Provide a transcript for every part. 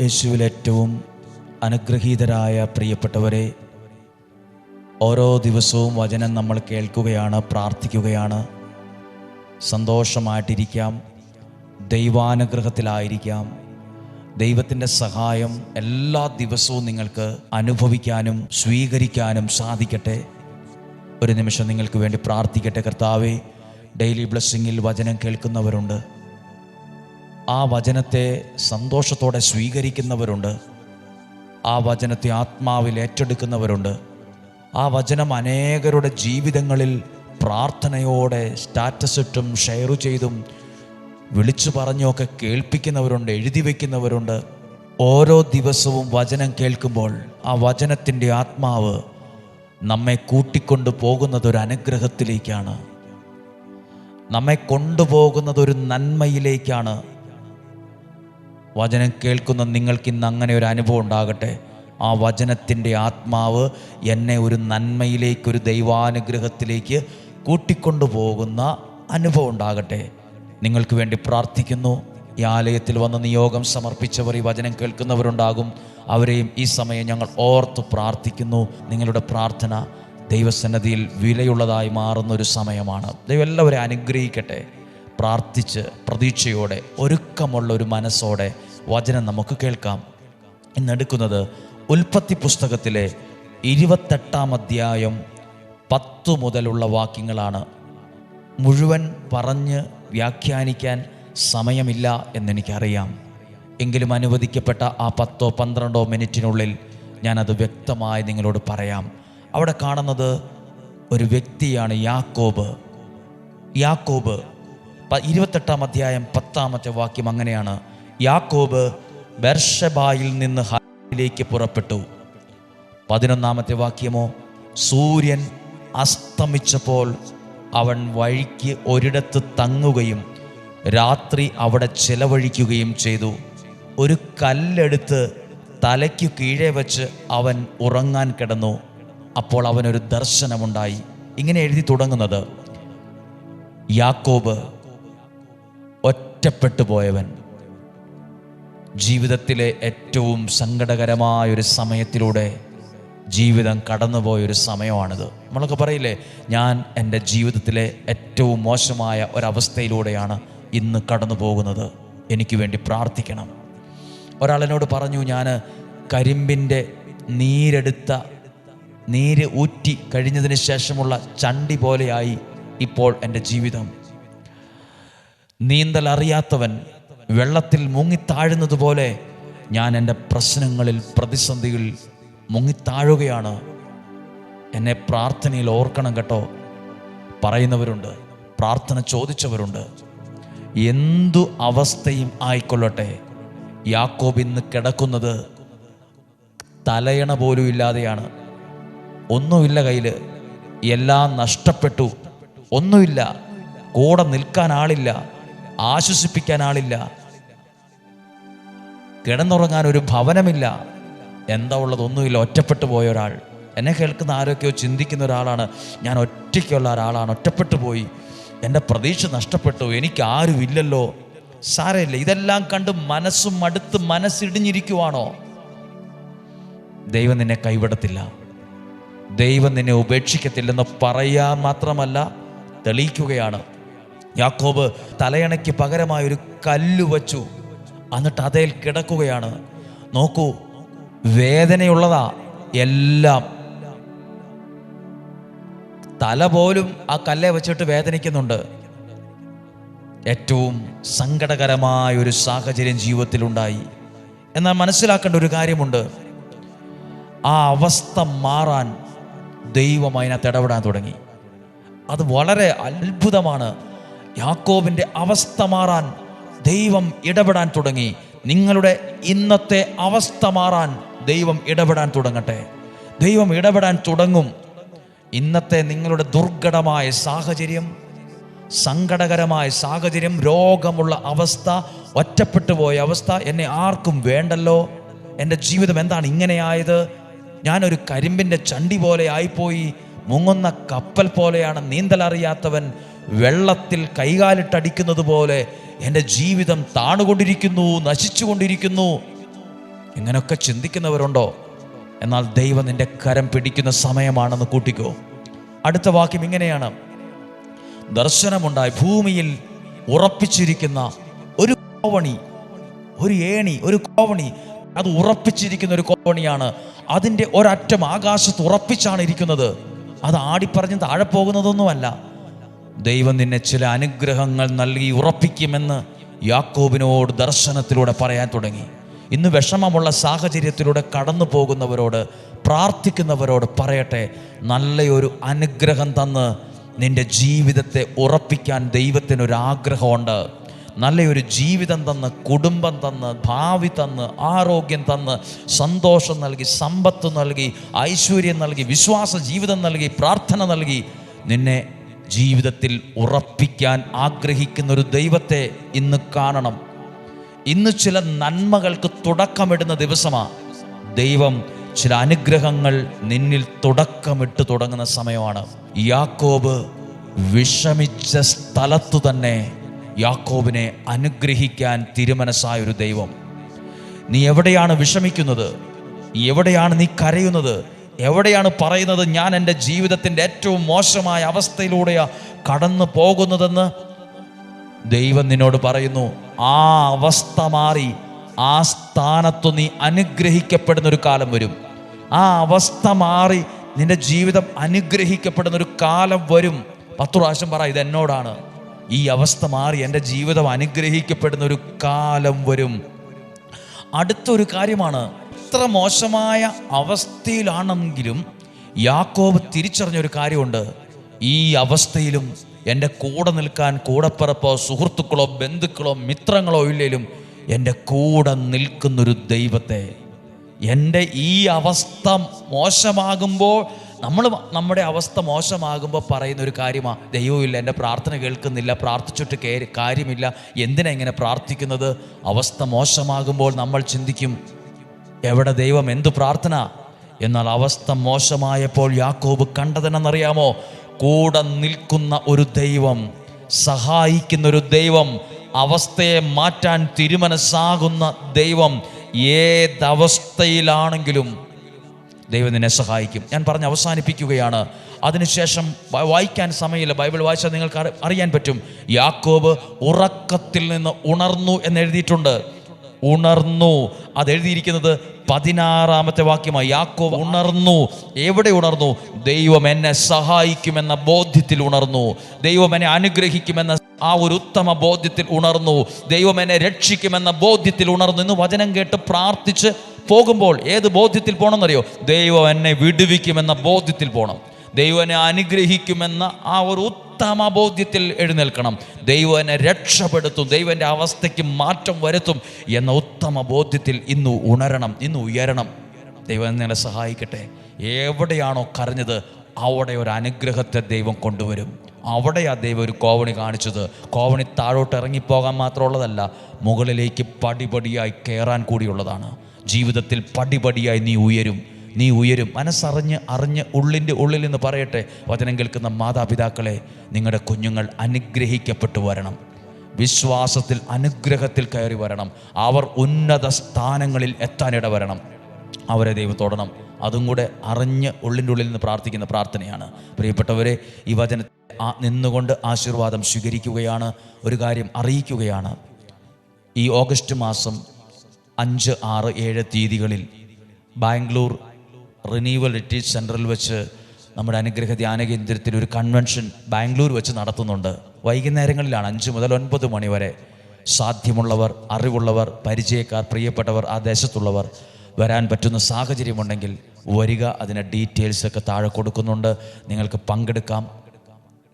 യേശുവിൽ ഏറ്റവും അനുഗ്രഹീതരായ പ്രിയപ്പെട്ടവരെ ഓരോ ദിവസവും വചനം നമ്മൾ കേൾക്കുകയാണ് പ്രാർത്ഥിക്കുകയാണ്. സന്തോഷമായിട്ടിരിക്കാം ദൈവാനുഗ്രഹത്തിലായിരിക്കാം. ദൈവത്തിന്റെ സഹായം എല്ലാ ദിവസവും നിങ്ങൾക്ക് അനുഭവിക്കാനും സ്വീകരിക്കാനും സാധിക്കട്ടെ. ഒരു നിമിഷം നിങ്ങൾക്ക് വേണ്ടി പ്രാർത്ഥിക്കട്ടെ കർത്താവേ. ഡെയിലി ബ്ലെസ്സിങ്ങിൽ വചനം കേൾക്കുന്നവരുണ്ട്. ആ വചനത്തെ സന്തോഷത്തോടെ സ്വീകരിക്കുന്നവരുണ്ട്. ആ വചനത്തെ ആത്മാവിൽ ഏറ്റെടുക്കുന്നവരുണ്ട്. ആ വചനം അനേകരുടെ ജീവിതങ്ങളിൽ പ്രാർത്ഥനയോടെ സ്റ്റാറ്റസ് ഇട്ടും ഷെയർ ചെയ്തും വിളിച്ചു പറഞ്ഞുമൊക്കെ കേൾപ്പിക്കുന്നവരുണ്ട് എഴുതി വയ്ക്കുന്നവരുണ്ട് ഓരോ ദിവസവും വചനം കേൾക്കുമ്പോൾ ആ വചനത്തിന്റെ ആത്മാവ് നമ്മെ കൂട്ടിക്കൊണ്ടു പോകുന്നത് ഒരു അനുഗ്രഹത്തിലേക്കാണ്. നമ്മെ കൊണ്ടുപോകുന്നത് ഒരു നന്മയിലേക്കാണ് വചനം കേൾക്കുന്ന നിങ്ങൾക്ക് ഇന്ന് അങ്ങനെ ഒരു അനുഭവം ഉണ്ടാകട്ടെ. ആ വചനത്തിന്റെ ആത്മാവ് എന്നെ ഒരു നന്മയിലേക്ക് ഒരു ദൈവാനുഗ്രഹത്തിലേക്ക് കൂട്ടിക്കൊണ്ടു പോകുന്ന അനുഭവം ഉണ്ടാകട്ടെ. നിങ്ങൾക്ക് വേണ്ടി പ്രാർത്ഥിക്കുന്നു. ഈ ആലയത്തിൽ വന്ന് നിയോഗം സമർപ്പിച്ചവർ ഈ വചനം കേൾക്കുന്നവരുണ്ടാകും. അവരെയും ഈ സമയം ഞങ്ങൾ ഓർത്ത് പ്രാർത്ഥിക്കുന്നു. നിങ്ങളുടെ പ്രാർത്ഥന ദൈവസന്നതിയിൽ വിലയുള്ളതായി മാറുന്ന ഒരു സമയമാണ്. ദൈവം എല്ലാവരെയും അനുഗ്രഹിക്കട്ടെ. പ്രാർത്ഥിച്ച് പ്രതീക്ഷയോടെ ഒരുക്കമുള്ള ഒരു മനസ്സോടെ വചനം നമുക്ക് കേൾക്കാം. ഇന്നെടുക്കുന്നത് ഉൽപ്പത്തി പുസ്തകത്തിലെ ഇരുപത്തെട്ടാം അധ്യായം പത്തു മുതലുള്ള വാക്യങ്ങളാണ്. മുഴുവൻ പറഞ്ഞ് വ്യാഖ്യാനിക്കാൻ സമയമില്ല എന്നെനിക്കറിയാം. എങ്കിലും അനുവദിക്കപ്പെട്ട ആ പത്തോ പന്ത്രണ്ടോ മിനിറ്റിനുള്ളിൽ ഞാനത് വ്യക്തമായി നിങ്ങളോട് പറയാം. അവിടെ കാണുന്നത് ഒരു വ്യക്തിയാണ് യാക്കോബ്. യാക്കോബ് ഇരുപത്തെട്ടാം അധ്യായം പത്താമത്തെ വാക്യം അങ്ങനെയാണ്. യാക്കോബ് ബെർഷബായിൽ നിന്ന് ഹാരിലേക്ക് പുറപ്പെട്ടു. പതിനൊന്നാമത്തെ വാക്യമോ സൂര്യൻ അസ്തമിച്ചപ്പോൾ അവൻ വഴിക്ക് ഒരിടത്ത് തങ്ങുകയും രാത്രി അവിടെ ചെലവഴിക്കുകയും ചെയ്തു. ഒരു കല്ലെടുത്ത് തലയ്ക്ക് കീഴെ വച്ച് അവൻ ഉറങ്ങാൻ കിടന്നു. അപ്പോൾ അവനൊരു ദർശനമുണ്ടായി. ഇങ്ങനെ എഴുതി തുടങ്ങുന്നത്. യാക്കോബ് ഒറ്റപ്പെട്ടു പോയവൻ ജീവിതത്തിലെ ഏറ്റവും സങ്കടകരമായ ഒരു സമയത്തിലൂടെ ജീവിതം കടന്നുപോയൊരു സമയമാണിത്. നമ്മളൊക്കെ പറയില്ലേ ഞാൻ എന്റെ ജീവിതത്തിലെ ഏറ്റവും മോശമായ ഒരവസ്ഥയിലൂടെയാണ് ഇന്ന് കടന്നു പോകുന്നത് എനിക്ക് വേണ്ടി പ്രാർത്ഥിക്കണം. ഒരാളെന്നോട് പറഞ്ഞു ഞാൻ കരിമ്പിന്റെ നീരെടുത്ത നീര് ഊറ്റി കഴിഞ്ഞതിന് ശേഷമുള്ള ചണ്ടി പോലെയായി ഇപ്പോൾ എന്റെ ജീവിതം. നീന്തൽ അറിയാത്തവൻ വെള്ളത്തിൽ മുങ്ങിത്താഴുന്നത് പോലെ ഞാൻ എന്റെ പ്രശ്നങ്ങളിൽ പ്രതിസന്ധിയിൽ മുങ്ങിത്താഴുകയാണ്. എന്നെ പ്രാർത്ഥനയിൽ ഓർക്കണം കേട്ടോ. പറയുന്നവരുണ്ട് പ്രാർത്ഥന ചോദിച്ചവരുണ്ട് എന്തു അവസ്ഥയും ആയിക്കൊള്ളട്ടെ. യാക്കോബ് ഇന്ന് കിടക്കുന്നത് തലയണ പോലും ഇല്ലാതെയാണ്. ഒന്നുമില്ല കയ്യിൽ എല്ലാം നഷ്ടപ്പെട്ടു. ഒന്നുമില്ല. കൂടെ നിൽക്കാൻ ആളില്ല. ആശ്വസിപ്പിക്കാൻ ആളില്ല. കിടന്നുറങ്ങാൻ ഒരു ഭവനമില്ല. എന്താ ഉള്ളതൊന്നുമില്ല. ഒറ്റപ്പെട്ടു പോയ ഒരാൾ. എന്നെ കേൾക്കുന്ന ആരൊക്കെയോ ചിന്തിക്കുന്ന ഒരാളാണ്. ഞാൻ ഒറ്റയ്ക്കുള്ള ഒരാളാണ്. ഒറ്റപ്പെട്ടു പോയി. എന്റെ പ്രതീക്ഷ നഷ്ടപ്പെട്ടു. എനിക്ക് ആരുമില്ലല്ലോ സാരമില്ല. ഇതെല്ലാം കണ്ട് മനസ്സും മടുത്ത് മനസ്സിടിഞ്ഞിരിക്കുവാണോ? ദൈവം നിന്നെ കൈവിടത്തില്ല. ദൈവം നിന്നെ ഉപേക്ഷിക്കത്തില്ലെന്ന് പറയാൻ മാത്രമല്ല തെളിയിക്കുകയാണ്. യാക്കോബ് തലയണയ്ക്ക് പകരമായൊരു കല്ല് വച്ചു. എന്നിട്ട് അതേൽ കിടക്കുകയാണ്. നോക്കൂ വേദനയുള്ളതാ എല്ലാം. തല പോലും ആ കല്ലെ വെച്ചിട്ട് വേദനിക്കുന്നുണ്ട്. ഏറ്റവും സങ്കടകരമായ ഒരു സാഹചര്യം ജീവിതത്തിലുണ്ടായി. എന്നാൽ മനസ്സിലാക്കേണ്ട ഒരു കാര്യമുണ്ട്. ആ അവസ്ഥ മാറാൻ ദൈവം അതിനകത്ത് ഇടപെടാൻ തുടങ്ങി. അത് വളരെ അത്ഭുതമാണ്. യാക്കോബിന്റെ അവസ്ഥ മാറാൻ ദൈവം ഇടപെടാൻ തുടങ്ങി. നിങ്ങളുടെ ഇന്നത്തെ അവസ്ഥ മാറാൻ ദൈവം ഇടപെടാൻ തുടങ്ങട്ടെ. ദൈവം ഇടപെടാൻ തുടങ്ങും. ഇന്നത്തെ നിങ്ങളുടെ ദുർഘടമായ സാഹചര്യം സങ്കടകരമായ സാഹചര്യം രോഗമുള്ള അവസ്ഥ ഒറ്റപ്പെട്ടു പോയ അവസ്ഥ എന്നെ ആർക്കും വേണ്ടല്ലോ. എന്റെ ജീവിതം എന്താണ് ഇങ്ങനെയായത്? ഞാനൊരു കരിമ്പിന്റെ ചണ്ടി പോലെ ആയിപ്പോയി. മുങ്ങുന്ന കപ്പൽ പോലെയാണ് നീന്തലറിയാത്തവൻ. വെള്ളത്തിൽ കൈകാലിട്ടടിക്കുന്നത് പോലെ എന്റെ ജീവിതം താണുകൊണ്ടിരിക്കുന്നു നശിച്ചുകൊണ്ടിരിക്കുന്നു. ഇങ്ങനെയൊക്കെ ചിന്തിക്കുന്നവരുണ്ടോ? എന്നാൽ ദൈവം നിന്റെ കരം പിടിക്കുന്ന സമയമാണെന്ന് കൂട്ടിക്കോ. അടുത്ത വാക്യം ഇങ്ങനെയാണ്. ദർശനമുണ്ടായി ഭൂമിയിൽ ഉറപ്പിച്ചിരിക്കുന്ന ഒരു കോവണി ഒരു ഏണി ഒരു കോവണി അത് ഉറപ്പിച്ചിരിക്കുന്ന ഒരു കോവണിയാണ്. അതിന്റെ ഒരറ്റം ആകാശത്ത് ഉറപ്പിച്ചാണ് ഇരിക്കുന്നത്. അത് ആടിപ്പറഞ്ഞ് താഴെ പോകുന്നതൊന്നുമല്ല. ദൈവം നിന്നെ ചില അനുഗ്രഹങ്ങൾ നൽകി ഉറപ്പിക്കുമെന്ന് യാക്കോബിനോട് ദർശനത്തിലൂടെ പറയാൻ തുടങ്ങി. ഇന്ന് വിഷമമുള്ള സാഹചര്യത്തിലൂടെ കടന്നു പോകുന്നവരോട് പ്രാർത്ഥിക്കുന്നവരോട് പറയട്ടെ നല്ലൊരു അനുഗ്രഹം തന്ന് നിന്റെ ജീവിതത്തെ ഉറപ്പിക്കാൻ ദൈവത്തിനൊരാഗ്രഹമുണ്ട്. നല്ലൊരു ജീവിതം തന്ന് കുടുംബം തന്ന് ഭാവി തന്ന് ആരോഗ്യം തന്ന് സന്തോഷം നൽകി സമ്പത്ത് നൽകി ഐശ്വര്യം നൽകി വിശ്വാസ ജീവിതം നൽകി പ്രാർത്ഥന നൽകി നിന്നെ ജീവിതത്തിൽ ഉറപ്പിക്കാൻ ആഗ്രഹിക്കുന്ന ഒരു ദൈവത്തെ ഇന്ന് കാണണം. ഇന്ന് ചില നന്മകൾക്ക് തുടക്കമിടുന്ന ദിവസമാണ് ദൈവം ചില അനുഗ്രഹങ്ങൾ നിന്നിൽ തുടക്കമിട്ട് തുടങ്ങുന്ന സമയമാണ്. യാക്കോബ് വിഷമിച്ച സ്ഥലത്തു തന്നെ യാക്കോബിനെ അനുഗ്രഹിക്കാൻ തിരുമനസ്സായ ഒരു ദൈവം. നീ എവിടെയാണ് വിഷമിക്കുന്നത്? എവിടെയാണ് നീ കരയുന്നത്? എവിടെയാണ് പറയുന്നത് ഞാൻ എന്റെ ജീവിതത്തിന്റെ ഏറ്റവും മോശമായ അവസ്ഥയിലൂടെയാണ് കടന്നു പോകുന്നതെന്ന്? ദൈവം നിന്നോട് പറയുന്നു ആ അവസ്ഥ മാറി ആ സ്ഥാനത്തു നീ അനുഗ്രഹിക്കപ്പെടുന്ന ഒരു കാലം വരും. ആ അവസ്ഥ മാറി നിന്റെ ജീവിതം അനുഗ്രഹിക്കപ്പെടുന്ന ഒരു കാലം വരും. പത്ത് പ്രാവശ്യം പറ ഇത് എന്നോടാണ്. ഈ അവസ്ഥ മാറി എന്റെ ജീവിതം അനുഗ്രഹിക്കപ്പെടുന്ന ഒരു കാലം വരും. അടുത്തൊരു കാര്യമാണ് ഇത്ര മോശമായ അവസ്ഥയിലാണെങ്കിലും യാക്കോബ് തിരിച്ചറിഞ്ഞ ഒരു കാര്യമുണ്ട്. ഈ അവസ്ഥയിലും എന്റെ കൂടെ നിൽക്കാൻ കൂടപ്പിറപ്പോ സുഹൃത്തുക്കളോ ബന്ധുക്കളോ മിത്രങ്ങളോ ഇല്ലെങ്കിലും എന്റെ കൂടെ നിൽക്കുന്നൊരു ദൈവത്തെ. എന്റെ ഈ അവസ്ഥ മോശമാകുമ്പോൾ നമ്മൾ നമ്മുടെ അവസ്ഥ മോശമാകുമ്പോൾ പറയുന്ന ഒരു കാര്യമാണ് ദൈവമില്ല എന്റെ പ്രാർത്ഥന കേൾക്കുന്നില്ല പ്രാർത്ഥിച്ചിട്ട് കാര്യമില്ല എന്തിനാ ഇങ്ങനെ പ്രാർത്ഥിക്കുന്നത്? അവസ്ഥ മോശമാകുമ്പോൾ നമ്മൾ ചിന്തിക്കും എവിടെ ദൈവം എന്തു പ്രാർത്ഥന? എന്നാൽ അവസ്ഥ മോശമായപ്പോൾ യാക്കോബ് കണ്ടതെന്നറിയാമോ? കൂടെ നിൽക്കുന്ന ഒരു ദൈവം സഹായിക്കുന്ന ഒരു ദൈവം അവസ്ഥയെ മാറ്റാൻ തിരുമനസ്സാകുന്ന ദൈവം ഏതവസ്ഥയിലാണെങ്കിലും ദൈവം നിന്നെ സഹായിക്കും. ഞാൻ പറഞ്ഞ് അവസാനിപ്പിക്കുകയാണ്. അതിനുശേഷം വായിക്കാൻ സമയമില്ല. ബൈബിൾ വായിച്ചാൽ നിങ്ങൾക്ക് അറിയാൻ പറ്റും. യാക്കോബ് ഉറക്കത്തിൽ നിന്ന് ഉണർന്നു എന്ന് എഴുതിയിട്ടുണ്ട് ഉണർന്നു. അത് എഴുതിയിരിക്കുന്നത് പതിനാറാമത്തെ വാക്യമായി. യാക്കോബ് ഉണർന്നു. എവിടെ ഉണർന്നു? ദൈവം എന്നെ സഹായിക്കുമെന്ന ബോധ്യത്തിൽ ഉണർന്നു. ദൈവം എന്നെ അനുഗ്രഹിക്കുമെന്ന ആ ഒരു ഉത്തമ ബോധ്യത്തിൽ ഉണർന്നു. ദൈവം എന്നെ രക്ഷിക്കുമെന്ന ബോധ്യത്തിൽ ഉണർന്നു. ഇന്ന് വചനം കേട്ട് പ്രാർത്ഥിച്ച് പോകുമ്പോൾ ഏത് ബോധ്യത്തിൽ പോകണമെന്നറിയോ ദൈവം എന്നെ വിടുവിക്കുമെന്ന ബോധ്യത്തിൽ പോകണം. ദൈവനെ അനുഗ്രഹിക്കുമെന്ന ആ ഒരു ഉത്തമ ബോധ്യത്തിൽ എഴുന്നേൽക്കണം. ദൈവനെ രക്ഷപ്പെടുത്തും ദൈവന്റെ അവസ്ഥയ്ക്ക് മാറ്റം വരുത്തും എന്ന ഉത്തമ ബോധ്യത്തിൽ ഇന്ന് ഉണരണം ഇന്ന് ഉയരണം. ദൈവം നിങ്ങളെ സഹായിക്കട്ടെ. എവിടെയാണോ കരഞ്ഞത് അവിടെ ഒരു അനുഗ്രഹത്തെ ദൈവം കൊണ്ടുവരും. അവിടെയാ ദൈവം ഒരു കോവണി കാണിച്ചത്. കോവണി താഴോട്ട് ഇറങ്ങിപ്പോകാൻ മാത്രമുള്ളതല്ല മുകളിലേക്ക് പടിപടിയായി കയറാൻ കൂടിയുള്ളതാണ്. ജീവിതത്തിൽ പടിപടിയായി നീ ഉയരും. നീ ഉയരും. മനസ്സറിഞ്ഞ് അറിഞ്ഞ് ഉള്ളിന്റെ ഉള്ളിൽ നിന്ന് പറയട്ടെ. വചനം കേൾക്കുന്ന മാതാപിതാക്കളെ നിങ്ങളുടെ കുഞ്ഞുങ്ങൾ അനുഗ്രഹിക്കപ്പെട്ടു വരണം. വിശ്വാസത്തിൽ അനുഗ്രഹത്തിൽ കയറി വരണം. അവർ ഉന്നത സ്ഥാനങ്ങളിൽ എത്താനിട വരണം അവരെ ദൈവം തൊടണം. അതും കൂടെ അറിഞ്ഞ് ഉള്ളിന്റെ ഉള്ളിൽ നിന്ന് പ്രാർത്ഥിക്കുന്ന പ്രാർത്ഥനയാണ്. പ്രിയപ്പെട്ടവരെ ഈ വചന നിന്നുകൊണ്ട് ആശീർവാദം സ്വീകരിക്കുകയാണ്. ഒരു കാര്യം അറിയിക്കുകയാണ്. ഈ ഓഗസ്റ്റ് മാസം അഞ്ച് ആറ് ഏഴ് തീയതികളിൽ ബാംഗ്ലൂർ റിനീവൽ റിട്രീറ്റ് സെന്ററിൽ വെച്ച് നമ്മുടെ അനുഗ്രഹ ധ്യാന കേന്ദ്രത്തിൽ ഒരു കൺവെൻഷൻ ബാംഗ്ലൂർ വെച്ച് നടത്തുന്നുണ്ട്. വൈകുന്നേരങ്ങളിലാണ് അഞ്ച് മുതൽ ഒൻപത് മണി വരെ സാധ്യമുള്ളവർ അറിവുള്ളവർ പരിചയക്കാർ പ്രിയപ്പെട്ടവർ ആ ദേശത്തുള്ളവർ വരാൻ പറ്റുന്ന സാഹചര്യമുണ്ടെങ്കിൽ വരിക. അതിന്റെ ഡീറ്റെയിൽസ് ഒക്കെ താഴെ കൊടുക്കുന്നുണ്ട്. നിങ്ങൾക്ക് പങ്കെടുക്കാം.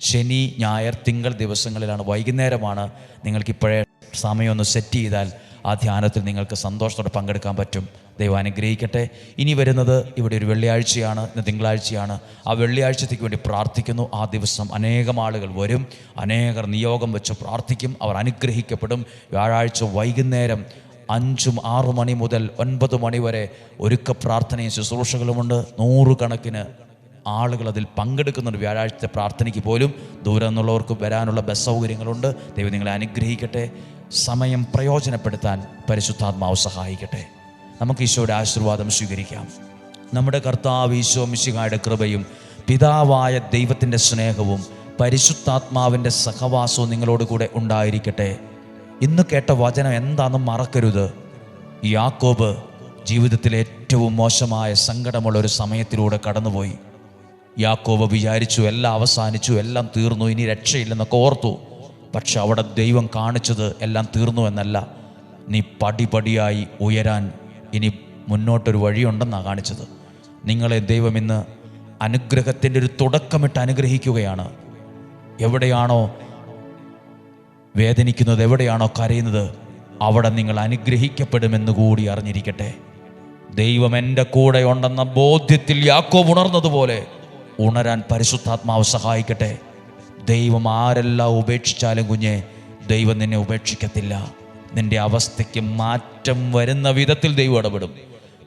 ശനി ഞായർ തിങ്കൾ ദിവസങ്ങളിലാണ് വൈകുന്നേരമാണ്. നിങ്ങൾക്കിപ്പോഴേ സമയമൊന്ന് സെറ്റ് ചെയ്താൽ ആ ധ്യാനത്തിൽ നിങ്ങൾക്ക് സന്തോഷത്തോടെ പങ്കെടുക്കാൻ പറ്റും. ദൈവം അനുഗ്രഹിക്കട്ടെ. ഇനി വരുന്നത് ഇവിടെ ഒരു വെള്ളിയാഴ്ചയാണ് ഇന്ന് തിങ്കളാഴ്ചയാണ്. ആ വെള്ളിയാഴ്ചത്തേക്ക് വേണ്ടി പ്രാർത്ഥിക്കുന്നു. ആ ദിവസം അനേകം ആളുകൾ വരും. അനേകർ നിയോഗം വെച്ച് പ്രാർത്ഥിക്കും. അവർ അനുഗ്രഹിക്കപ്പെടും. വ്യാഴാഴ്ച വൈകുന്നേരം അഞ്ചും ആറു മണി മുതൽ ഒൻപത് മണി വരെ ഒരുക്ക പ്രാർത്ഥനയും ശുശ്രൂഷകളുമുണ്ട്. നൂറുകണക്കിന് ആളുകൾ അതിൽ പങ്കെടുക്കുന്നുണ്ട് വ്യാഴാഴ്ച പ്രാർത്ഥനയ്ക്ക് പോലും ദൂരം നിന്നുള്ളവർക്ക് വരാനുള്ള ബസ് സൗകര്യങ്ങളുണ്ട് ദൈവം നിങ്ങളെ അനുഗ്രഹിക്കട്ടെ. സമയം പ്രയോജനപ്പെടുത്താൻ പരിശുദ്ധാത്മാവ് സഹായിക്കട്ടെ. നമുക്ക് ഈശോയുടെ ആശീർവാദം സ്വീകരിക്കാം. നമ്മുടെ കർത്താവ് ഈശോ മിശിഹായുടെ കൃപയും പിതാവായ ദൈവത്തിന്റെ സ്നേഹവും പരിശുദ്ധാത്മാവിന്റെ സഹവാസവും നിങ്ങളോട് കൂടെ ഉണ്ടായിരിക്കട്ടെ. ഇന്ന് കേട്ട വചനം എന്താണെന്ന് മറക്കരുത്. യാക്കോബ് ജീവിതത്തിലെ ഏറ്റവും മോശമായ സങ്കടമുള്ള ഒരു സമയത്തിലൂടെ കടന്നുപോയി. യാക്കോബ് വിചാരിച്ചു എല്ലാം അവസാനിച്ചു എല്ലാം തീർന്നു ഇനി രക്ഷയില്ലെന്നൊക്കെ ഓർത്തു. പക്ഷെ അവിടെ ദൈവം കാണിച്ചത് എല്ലാം തീർന്നു എന്നല്ല. നീ പടിപടിയായി ഉയരാൻ ഇനി മുന്നോട്ടൊരു വഴിയുണ്ടെന്നാണ് കാണിച്ചത്. നിങ്ങളെ ദൈവം ഇന്ന് അനുഗ്രഹത്തിന്റെ ഒരു തുടക്കമിട്ട് അനുഗ്രഹിക്കുകയാണ്. എവിടെയാണോ വേദനിക്കുന്നത് എവിടെയാണോ കരയുന്നത് അവിടെ നിങ്ങൾ അനുഗ്രഹിക്കപ്പെടുമെന്ന് കൂടി അറിഞ്ഞിരിക്കട്ടെ. ദൈവം എന്റെ കൂടെ ഉണ്ടെന്ന ബോധ്യത്തിൽ യാക്കോ ഉണർന്നതുപോലെ ഉണരാൻ പരിശുദ്ധാത്മാവ് സഹായിക്കട്ടെ. ദൈവം ആരെല്ലാം ഉപേക്ഷിച്ചാലും കുഞ്ഞെ ദൈവം നിന്നെ ഉപേക്ഷിക്കത്തില്ല. നിന്റെ അവസ്ഥയ്ക്ക് മാറ്റം വരുന്ന വിധത്തിൽ ദൈവം ഇടപെടും.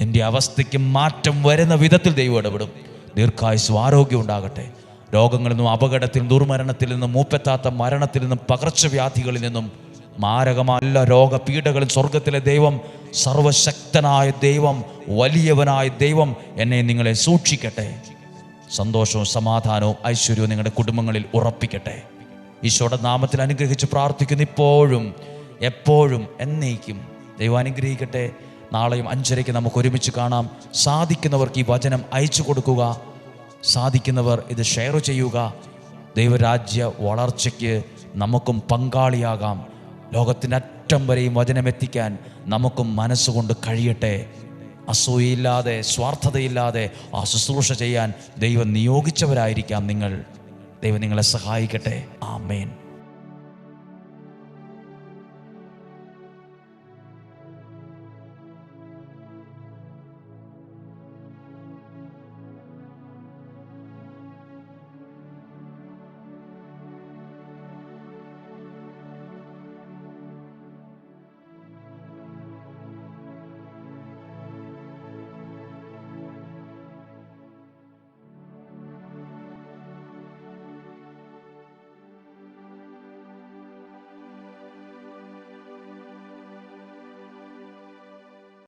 നിന്റെ അവസ്ഥയ്ക്ക് മാറ്റം വരുന്ന വിധത്തിൽ ദൈവം ഇടപെടും. ദീർഘായുസ് ആരോഗ്യം ഉണ്ടാകട്ടെ. രോഗങ്ങളിൽ നിന്നും അപകടത്തിൽ ദുർമരണത്തിൽ നിന്നും മൂപ്പെത്താത്ത മരണത്തിൽ നിന്നും പകർച്ചവ്യാധികളിൽ നിന്നും മാരകമല്ല രോഗപീഠകളിൽ സ്വർഗത്തിലെ ദൈവം സർവശക്തനായ ദൈവം വലിയവനായ ദൈവം എന്നെ നിങ്ങളെ സൂക്ഷിക്കട്ടെ. സന്തോഷവും സമാധാനവും ഐശ്വര്യവും നിങ്ങളുടെ കുടുംബങ്ങളിൽ ഉറപ്പിക്കട്ടെ. ഈശോയുടെ നാമത്തിൽ അനുഗ്രഹിച്ച് പ്രാർത്ഥിക്കുന്നു. ഇപ്പോഴും എപ്പോഴും എന്നേക്കും ദൈവം അനുഗ്രഹിക്കട്ടെ. നാളെയും അഞ്ചരയ്ക്ക് നമുക്ക് ഒരുമിച്ച് കാണാം. സാധിക്കുന്നവർക്ക് ഈ വചനം അയച്ചു കൊടുക്കുക. സാധിക്കുന്നവർ ഇത് ഷെയർ ചെയ്യുക. ദൈവരാജ്യ വളർച്ചയ്ക്ക് നമുക്കും പങ്കാളിയാകാം. ലോകത്തിന്റെ അറ്റം വരെയും വചനം എത്തിക്കാൻ നമുക്കും മനസ്സുകൊണ്ട് കഴിയട്ടെ. അസൂയയില്ലാതെ സ്വാർത്ഥതയില്ലാതെ ആ ശുശ്രൂഷ ചെയ്യാൻ ദൈവം നിയോഗിച്ചവരായിരിക്കാം നിങ്ങൾ. ദൈവം നിങ്ങളെ സഹായിക്കട്ടെ. ആമേൻ.